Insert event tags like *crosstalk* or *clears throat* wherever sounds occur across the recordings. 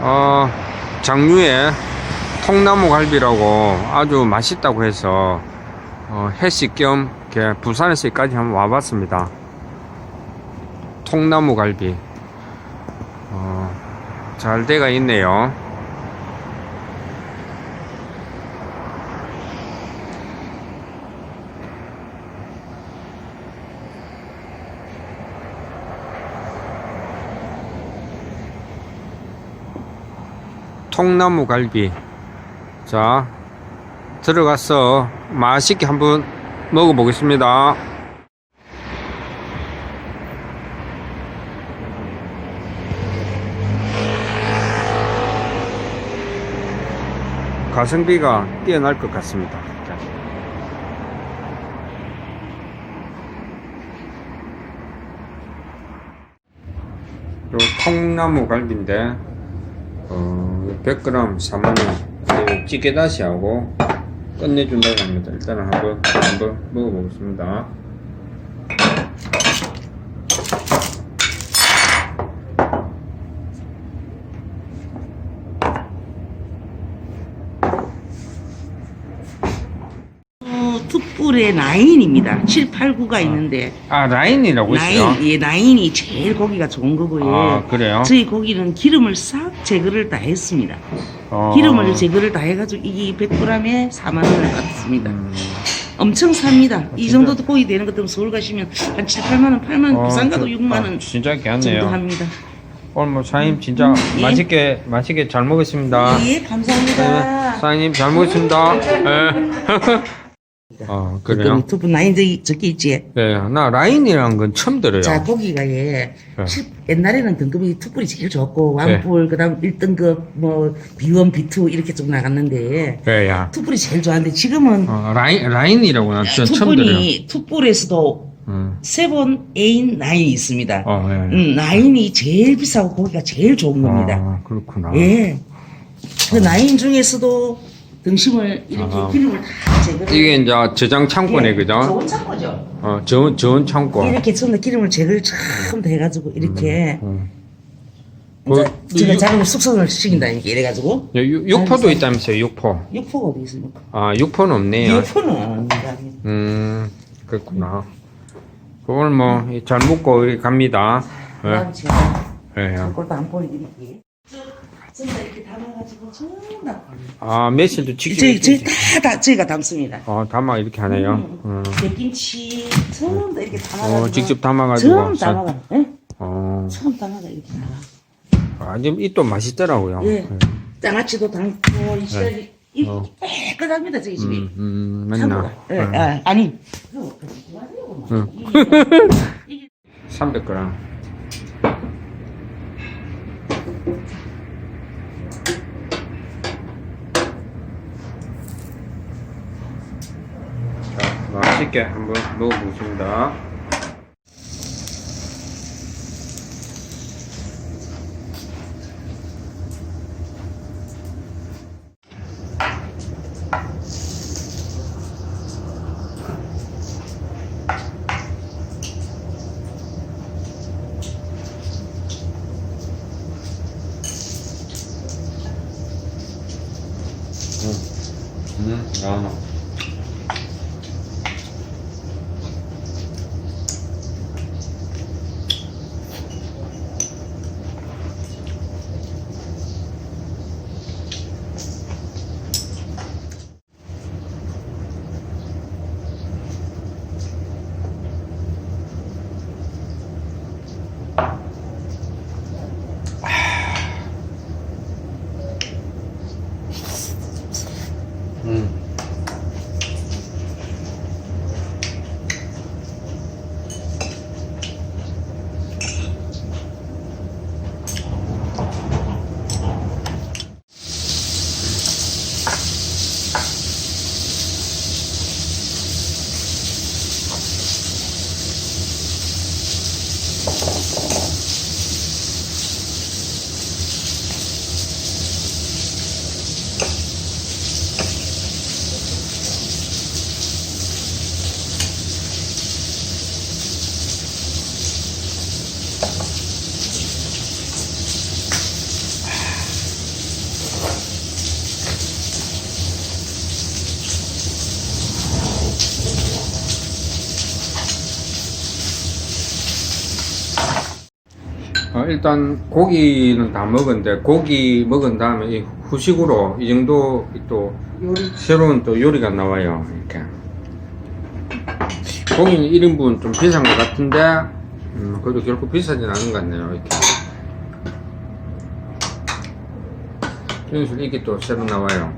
어, 장류에 통나무 갈비라고 아주 맛있다고 해서 어, 회식 겸 이렇게 부산에서 여기까지 한번 와봤습니다. 통나무 갈비. 어, 잘 돼가 있네요. 통나무 갈비. 자, 들어가서 맛있게 한번 먹어 보겠습니다. 가성비가 뛰어날 것 같습니다. 자. 요 통나무 갈비인데 어, 100g 4만원 찌개다시 하고 끝내준다고 합니다. 일단은 한번 한번 먹어보겠습니다 어, 툭불의 나인입니다. 7, 8, 9가 있는데 아 라인이라고 있어요? 나인, 예, 나인이 제일 고기가 좋은 거고요. 아 그래요? 저희 고기는 기름을 싹 제거를 다 했습니다. 어, 기름을 제거를 다 해가지고 이게 100g에 4만 원을 받습니다. 음, 엄청 삽니다. 이 진짜? 정도 고기 되는 것 같으면 서울 가시면 한 7, 8만 원, 8만 원, 어, 부산 가도 그- 6만 아, 원 진짜 정도 괜찮네요 합니다. 오늘 뭐 사장님 진짜 예. 맛있게 맛있게 잘 먹었습니다 예, 감사합니다. 네, 사장님 잘 먹었습니다 예. *laughs* 아 그래요? 유튜브 저기 적혀 있지? 네, 나 라인이라는 건 처음 들어요. 자, 고기가 예. 네. 칠- 옛날에는 등급이 투뿔이 제일 좋고, 네. 완뿔, 그 다음 1등급, 뭐, B1, B2 이렇게 쭉 나갔는데, 네, 야. 투뿔이 제일 좋았는데, 지금은 어, 라인, 라인이라고 난전 처음 들어요. 투뿔이, 투뿔에서도 음. 세븐, 에인, 나인이 있습니다. 어, 예. 음, 나인이 제일 비싸고 고기가 제일 좋은 겁니다. 아, 그렇구나. 예. 그 나인 중에서도 등심을 이렇게 아. 기름을 다 제거를. 이게 이제 저장 창고네, 예, 그죠? 좋은 창고죠. 어, 저, 저온 창고. 이렇게 처음에 기름을 제거를 처음 다 해가지고, 이렇게. 음. 이제 그, 제가 육- 작업을 숙성을 시킨다 이렇게 이래가지고 예, 육- 육포도 있다면서요, 육포. 육포가 어디 있습니까? 아, 육포는 없네요. 육포는 안 합니다. 음, 그렇구나. 그걸 뭐, 잘 먹고 이렇게 갑니다. 예, 그다음 제가 예, 예. 그것도 안 보여드릴게요. 다 이렇게 담아가지고 다 아, 매실도 직접. 저희 저희 다, 다 저희가 담습니다. 어, 담아 이렇게 하네요. 음. 백김치 전부 다 이렇게 담아가지고 어, 직접 담아가지고. 전부 담아가, 예? 어, 처음 담아가 이렇게 담아. 아, 지금 이또 맛있더라고요. 예. 장아찌도 담고 이 시절이 이 어. 깨끗합니다 저희 집이. 음, 음, 참고로. 맞나? 예, 음. 아, 아니. 응. 이게 300g. 자, 맛있게 한번 먹어보겠습니다. 음, 아. 일단 고기는 다 먹었는데 고기 먹은 다음에 이 후식으로 이 정도 또 요리 새로운 또 요리가 나와요. 이렇게 고기는 1인분 좀 비싼 것 같은데 음, 그래도 결코 비싸진 않은 것 같네요. 이렇게 이런 이게 또 새로 나와요.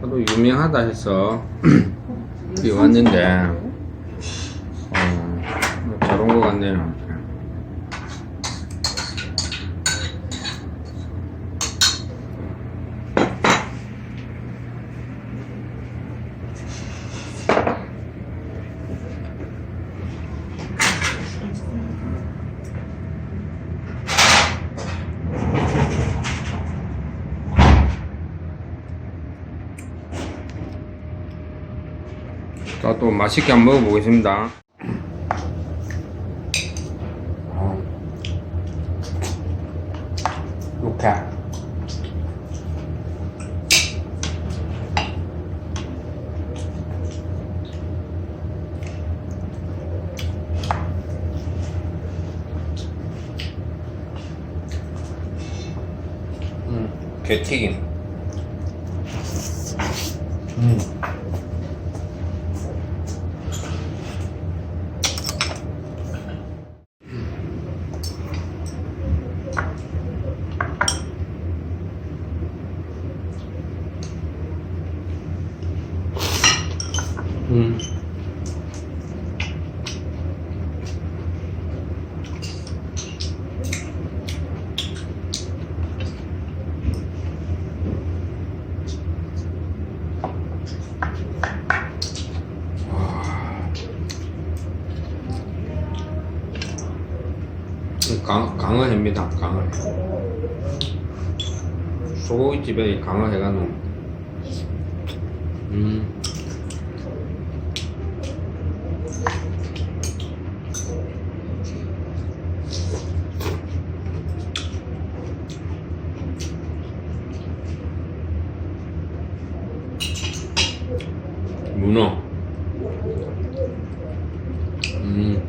저도 유명하다 해서 *clears throat* 여기 왔는데 어, 잘온 것 같네요. 자, 또 맛있게 한번 먹어보겠습니다. 어. 이렇게. 음, 게튀김. 음. 음. 강, 강어회입니다. 강어회. 소고기집에 강어회가 너무 음. 문어. 음.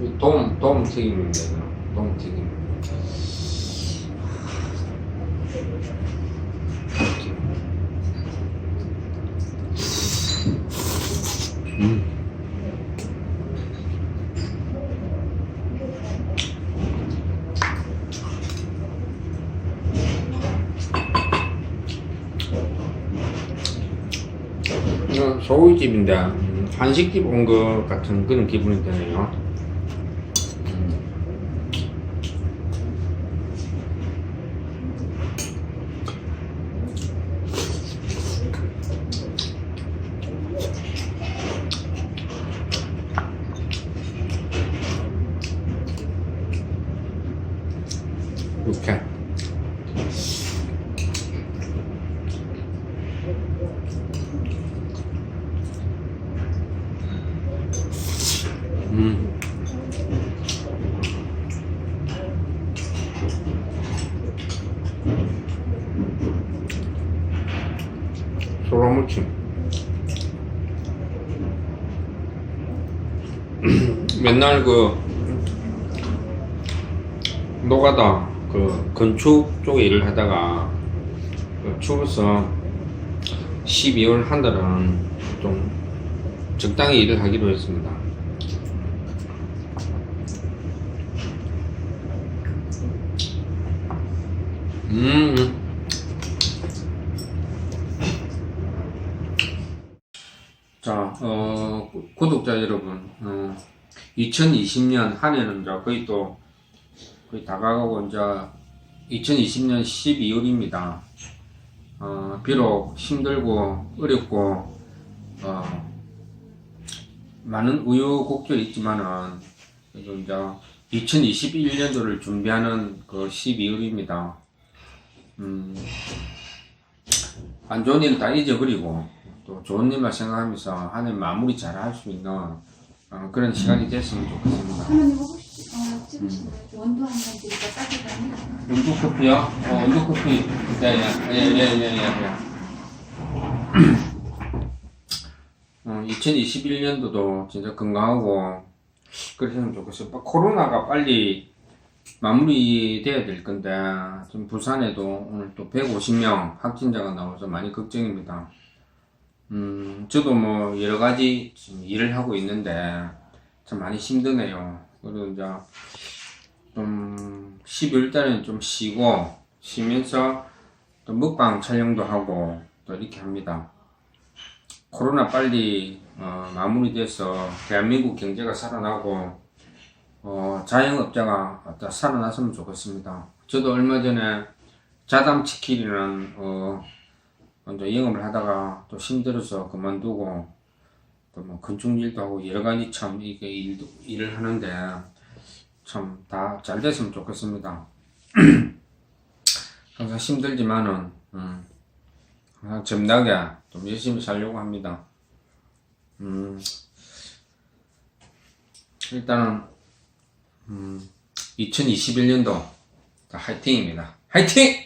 이 돔, 돔 튀김입니다. 이거. 돔 튀김. 음. 이거 소고기집인데 음, 한식집 온 것 같은 그런 기분이 드네요. 음. 이렇게 음. 소라무침. *clears throat* 맨날 그 노가다 그 건축 쪽에 일을 하다가 그 추워서 12월 한 달은 좀 적당히 일을 하기로 했습니다. 음. 자, 어, 구- 구독자 여러분, 어, 2020년 한 해는 이제 거의 또 거의 다가가고 이제 2020년 12월입니다. 어, 비록 힘들고 어렵고 어, 많은 우여곡절이 있지만은 이제 2021년도를 준비하는 그 12월입니다. 음, 안 좋은 일 다 잊어버리고 또 좋은 일만 생각하면서 한 해 마무리 잘 할 수 있는 어, 그런 시간이 됐으면 좋겠습니다. 하나님 싶지? 어, 찍어. 원두 한잔 드릴까 따뜻하니? 원두 커피요? 어, 원두 커피. 네, 예, 예, 예, 예, 예. 예. *clears throat* 어, 2021년도도 진짜 건강하고 그랬으면 좋겠어요. 뭐 코로나가 빨리 마무리돼야 될 건데 지금 부산에도 오늘 또 150명 확진자가 나와서 많이 걱정입니다. 음, 저도 뭐 여러 가지 지금 일을 하고 있는데 참 많이 힘드네요. 그리고 이제 좀 12월 달에는 좀 쉬고 쉬면서 또 먹방 촬영도 하고 또 이렇게 합니다. 코로나 빨리 어, 마무리돼서 대한민국 경제가 살아나고 어, 자영업자가 살아났으면 좋겠습니다. 저도 얼마 전에 자담 치킨이라는 어, 먼저 영업을 하다가 또 힘들어서 그만두고 또 뭐 건축 일도 하고 여러 가지 참 이게 일도 일을 하는데 참 다 잘 됐으면 좋겠습니다. *clears throat* 항상 힘들지만은 음, 항상 점나게 좀 열심히 살려고 합니다. 음, 일단은 음, 2021년도 화이팅입니다. 화이팅!